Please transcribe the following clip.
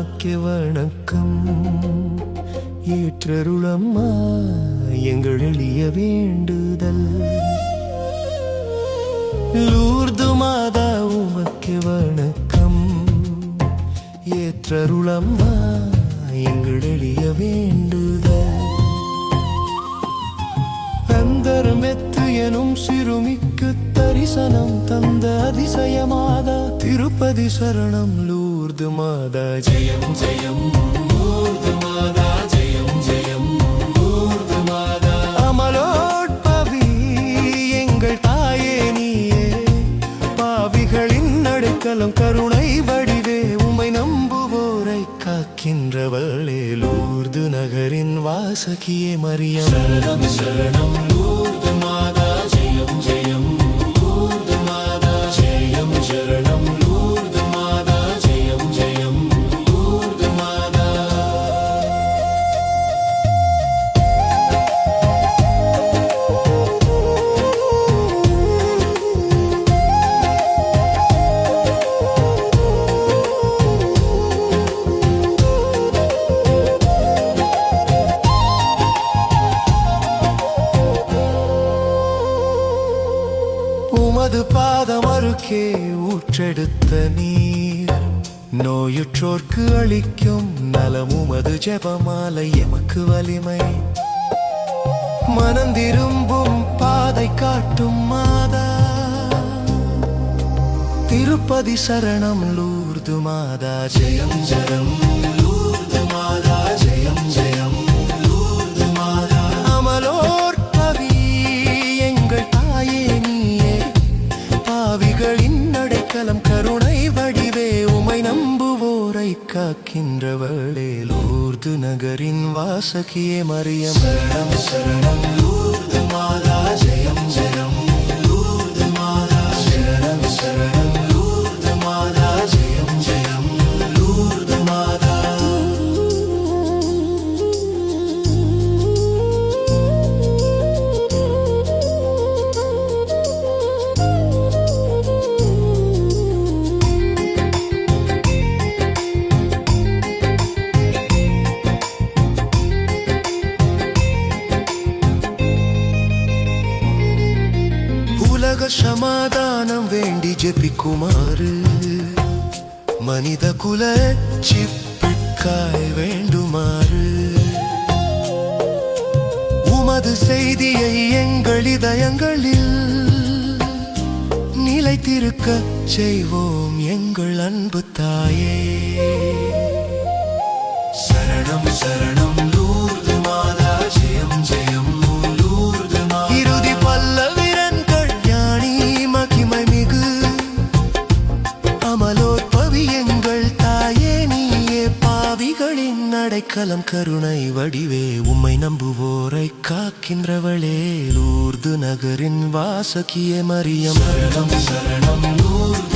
உமக்கு வணக்கம். ஏற்றருளம்மா எங்கள் எளிய வேண்டுதல். லூர்து மாதா உமக்கு வணக்கம். ஏற்றருளம்மா எங்கள் எளிய வேண்டுதல். அந்தரமெத்து எனும் சிறுமிக்கு தரிசனம் தந்த அதிசயமாதா. திருப்பதி சரணம் லூ லூர்து மாதா ஜெயம் ஜெயம். லூர்து மாதா ஜெயம் ஜெயம். லூர்து மாதா. அமலோட்பவி எங்கள் தாயே நீயே. பாவிகளின் நடுக்கலம் கருணை வடிவே உமை நம்புவோரை காக்கின்றவளே. லூர்து நகரின் வாசகியே மரியம். சரணம் சரணம். உமது பாதம் அருகே ஊற்றெடுத்த நீர். நோயுற்றோர்க்கு அளிக்கும் நலம் உமது ஜெபமாலை எமக்கு வலிமை. மனந்திரும்பும் பாதை காட்டும் மாதா. திருப்பதி சரணம் லூர்து மாதா. ஜெயம் ஜெயம் லூர்து மாதா. நம்புவோரை காக்கின்றவளே லூர்து நகரின் வாசகியே மரியம். சரணம் சரணம் லூர்து மாதா. உலக சமாதானம் வேண்டி ஜெபிக்குமாறு. மனித குல சிப்பிற்காய் வேண்டுமாறு. உமது செய்தியை எங்கள் இதயங்களில் நிலைத்திருக்க செய்வோம் எங்கள் அன்பு தாயே. அடைக்கலம் கருணை வடிவே உம்மை நம்புவோரை காக்கின்றவளே. லூர்து நகரின் வாசகிய மரியம். சரணம் சரணம் லூர்து